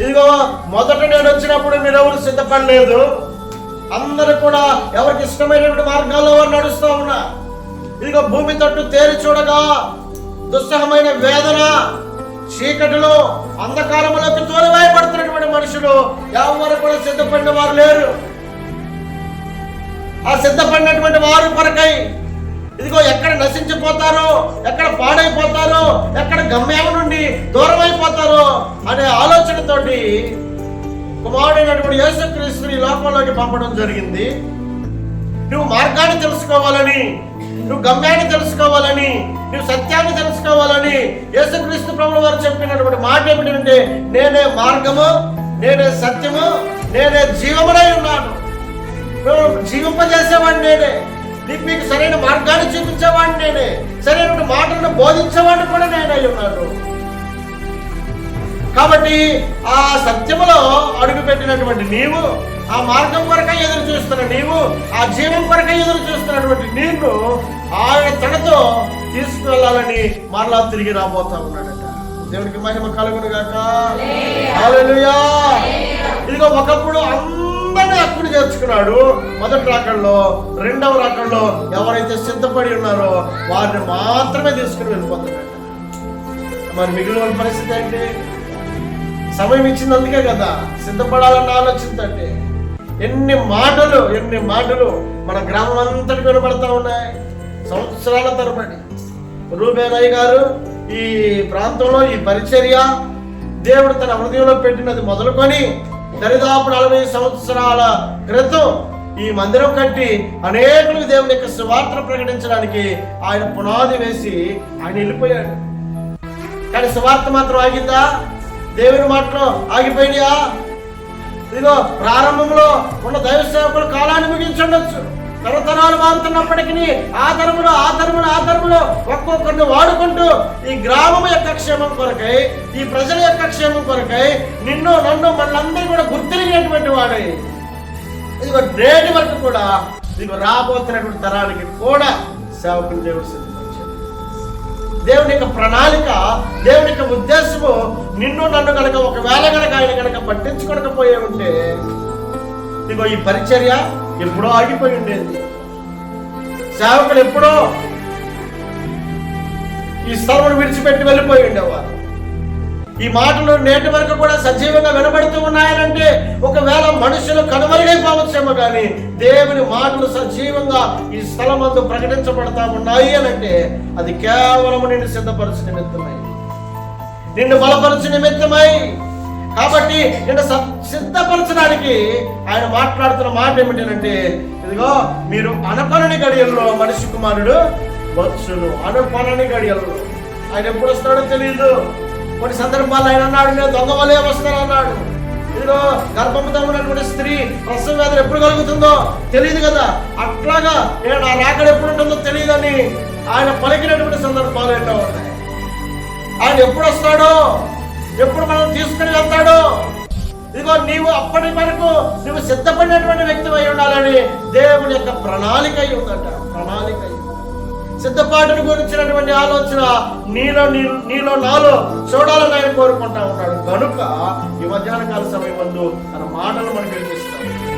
ఇదిగో మొదట నేను వచ్చినప్పుడు మీరు ఎవరు సిద్ధపడలేదు. అందరూ కూడా ఎవరికి ఇష్టమైనటువంటి మార్గాల్లో వారు నడుస్తూ ఉన్నా. ఇదిగో భూమి తట్టు తేరి చూడగా దుస్సహమైన వేదన చీకటిలో అంధకారంలోకి తోలివేయబడుతున్నటువంటి మనుషులు ఎవరు కూడా సిద్ధపడిన వారు లేరు. ఆ సిద్ధపడినటువంటి వారు కొరకై ఇదిగో ఎక్కడ నశించిపోతారో ఎక్కడ పాడైపోతారో ఎక్కడ గమ్యం నుండి దూరం అయిపోతారో అనే ఆలోచనతోటి కుమారుడైనటువంటి యేసుక్రీస్తుని లోకంలోకి పంపడం జరిగింది. నువ్వు మార్గాన్ని తెలుసుకోవాలని నువ్వు గమ్యాన్ని తెలుసుకోవాలని నువ్వు సత్యాన్ని తెలుసుకోవాలని యేసుక్రీస్తు ప్రభుల వారు చెప్పినటువంటి మాట ఏమిటంటే నేనే మార్గము నేనే సత్యము నేనే జీవమునై ఉన్నాను. నువ్వు జీవింపజేసేవాడిని నేనే. నీకు మీకు సరైన మార్గాన్ని చూపించేవాడిని నేనే. సరైన మాటలను బోధించేవాడిని కూడా నేనై ఉన్నాను. కాబట్టి ఆ సత్యములో అడుగు పెట్టినటువంటి నీవు ఆ మార్గం కొరకై ఎదురు చూస్తున్న నీవు ఆ జీవం కొరకై ఎదురు చూస్తున్నటువంటి నీవు ఆయన తనతో తీసుకువెళ్ళాలని మరలా తిరిగి రాబోతా ఉన్నాడట. దేవుడికి మహిమ కలుగును గాక. ఇదిగో ఒకప్పుడు అందరినీ అప్పుడు చేర్చుకున్నాడు. మొదటి రాకల్లో రెండవ రాకల్లో ఎవరైతే సిద్ధపడి ఉన్నారో వారిని మాత్రమే తీసుకుని వెళ్ళిపోతున్నాడు మరి మిగిలిన పరిస్థితి ఏంటి? సమయం ఇచ్చినందుకే కదా సిద్ధపడాలన్న ఆలోచించండి. ఎన్ని మాటలు ఎన్ని మాటలు మన గ్రామం అంతటి వినబడతా ఉన్నాయి. సంవత్సరాల తరబడి. రూపేనాయ్ గారు ఈ ప్రాంతంలో ఈ పరిచర్య దేవుడు తన హృదయంలో పెట్టినది మొదలుకొని దరిదాపు నలభై సంవత్సరాల క్రితం ఈ మందిరం కట్టి అనేకులకు దేవుని యొక్క సువార్త ప్రకటించడానికి ఆయన పునాది వేసి ఆయన వెళ్ళిపోయాడు. కానీ సువార్త మాత్రం ఆగిందా? దేవుని మాటలు ఆగిపోయినాయా? ఇదిగో ప్రారంభంలో ఉన్న దైవ సేవకులు కాలాన్ని ముగించుండొచ్చు. తరతరాలు మారుతున్నప్పటికీ ఆ తరములో ఆ తరములో ఆ తరములో ఒక్కొక్కరిని వాడుకుంటూ ఈ గ్రామం యొక్క క్షేమం కొరకై ఈ ప్రజల యొక్క క్షేమం కొరకై నిన్ను నన్ను మనందరూ కూడా గుర్తిరిగినటువంటి వాడే. ఇదిగో నేటి వరకు కూడా ఇదిగో రాబోతున్నటువంటి తరానికి కూడా సేవకులు దేవుడు దేవుని యొక్క ప్రణాళిక దేవుని యొక్క ఉద్దేశము నిన్ను నన్ను కనుక ఒకవేళ కనుక ఆయన కనుక పట్టించుకోకపోయే ఉంటే ఇదిగో ఈ పరిచర్య ఎప్పుడో ఆగిపోయి ఉండేది. సేవకులు ఎప్పుడో ఈ స్థలం విడిచిపెట్టి వెళ్ళిపోయి ఉండేవారు. ఈ మాటలు నేటి వరకు కూడా సజీవంగా వినబడుతూ ఉన్నాయనంటే ఒకవేళ మనుషులు కనుమరుగైపోవచ్చేమో కానీ దేవుని మాటలు సజీవంగా ఈ స్థలమందు ప్రకటించబడతా ఉన్నాయి అనంటే అది కేవలం నిన్ను సిద్ధపరచు నిమిత్తమై. నిన్ను బలపరచు నిమిత్తమై. కాబట్టి నిన్ను సిద్ధపరచడానికి ఆయన మాట్లాడుతున్న మాట ఏమిటంటే ఇదిగో మీరు అనపనని గడియల్లో మనిషి కుమారుడు వచ్చును. అనుపనని గడియల్లో. ఆయన ఎప్పుడు వస్తాడో తెలియదు కొన్ని సందర్భాల్లో ఆయన అన్నాడు నేను దొంగ వలే వస్తాను అన్నాడు. ఇదిగో గర్భంతో ఉన్నటువంటి స్త్రీ ప్రసవ వేదన ఎప్పుడు కలుగుతుందో తెలియదు కదా. అట్లాగా నేను నా రాకడ ఎప్పుడు ఉంటుందో తెలియదని ఆయన పలికినటువంటి సందర్భాలు ఏంటో ఉన్నాయి. ఆయన ఎప్పుడు వస్తాడో ఎప్పుడు మనం తీసుకుని వెళ్తాడో ఇదిగో నీవు అప్పటి వరకు నువ్వు సిద్ధపడినటువంటి వ్యక్తి అయి ఉండాలని దేవుని యొక్క ప్రణాళిక అయి ఉందట. ప్రణాళిక అయి సిద్ధపాటును గురించినటువంటి ఆలోచన నీలో నీలో నాలో చూడాలని ఆయన కోరుకుంటా ఉన్నాడు. కనుక ఈ మధ్యాహ్న కాల సమయం ముందు తన మాటలు మనకు వినిపిస్తాడు